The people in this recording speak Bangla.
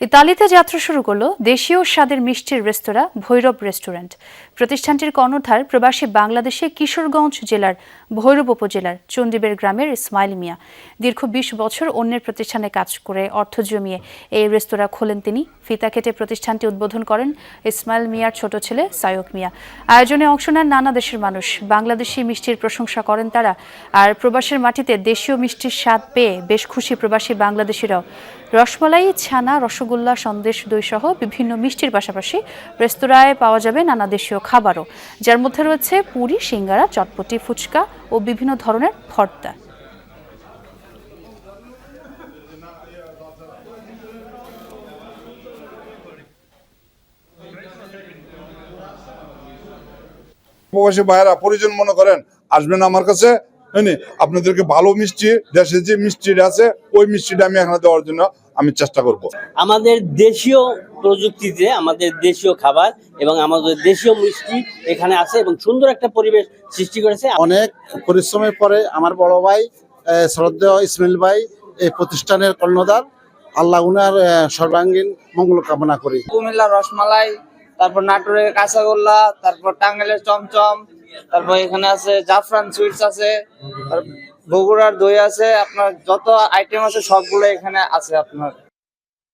ইতালিতে যাত্রা শুরু করল দেশীয় স্বাদের মিষ্টির রেস্তোরাঁ ভৈরব রেস্টুরেন্ট। প্রতিষ্ঠানটির কর্ণধার প্রবাসী বাংলাদেশে কিশোরগঞ্জ জেলার ভৈরব উপজেলার চণ্ডীবের গ্রামের ইসমাইল মিয়া। দীর্ঘ বিশ বছর অন্যের প্রতিষ্ঠানে কাজ করে অর্থ জমিয়ে এই রেস্তোরাঁ খোলেন তিনি। ফিতা কেটে প্রতিষ্ঠানটি উদ্বোধন করেন ইসমাইল মিয়ার ছোট ছেলে সায়ক মিয়া। আয়োজনে অংশ নেন নানা দেশের মানুষ। বাংলাদেশি মিষ্টির প্রশংসা করেন তারা। আর প্রবাসের মাটিতে দেশীয় মিষ্টির স্বাদ পেয়ে বেশ খুশি প্রবাসী বাংলাদেশিরাও। রসমালাই ছানা রসগোল্লা সন্দেশ দই সহ বিভিন্ন মিষ্টির পাশাপাশি রেস্তোরাঁয় পাওয়া যাবে নানা দেশীয় খাবারও। যার মধ্যে রয়েছে পুরি, সিঙ্গারা, চটপটি, ফুচকা ও বিভিন্ন ধরনের ভর্তা। প্রবাসী ভাইয়েরা, পরিজন মনে করেন, আসবেন আমার কাছে, হয়নি? আপনাদেরকে ভালো মিষ্টি, দেশে যে মিষ্টিটা আছে, ওই মিষ্টিটা আমি এখানে দেওয়ার জন্য আমি চেষ্টা করব। আমাদের দেশীয় প্রযুক্তিতে আমাদের দেশীয় খাবার এবং আমাদের দেশীয় মিষ্টি এখানে আছে এবং সুন্দর একটা পরিবেশ সৃষ্টি করেছে। অনেক পরিশ্রমের পরে আমার বড় ভাই শ্রদ্ধেয় ইসমাইল ভাই এই প্রতিষ্ঠানের কর্ণধার। আল্লাহ উনার সর্বাঙ্গীন মঙ্গল কামনা করি। কুমিল্লা রসমালাই তারপর নাটোরের কাঁচাগোল্লা তারপর টাঙ্গাইলের চমচম তারপর এখানে আছে জাফরান সুইটস আছে বগুড়ার দই আছে, আপনার যত আইটেম আছে সবগুলো এখানে আছে আপনার।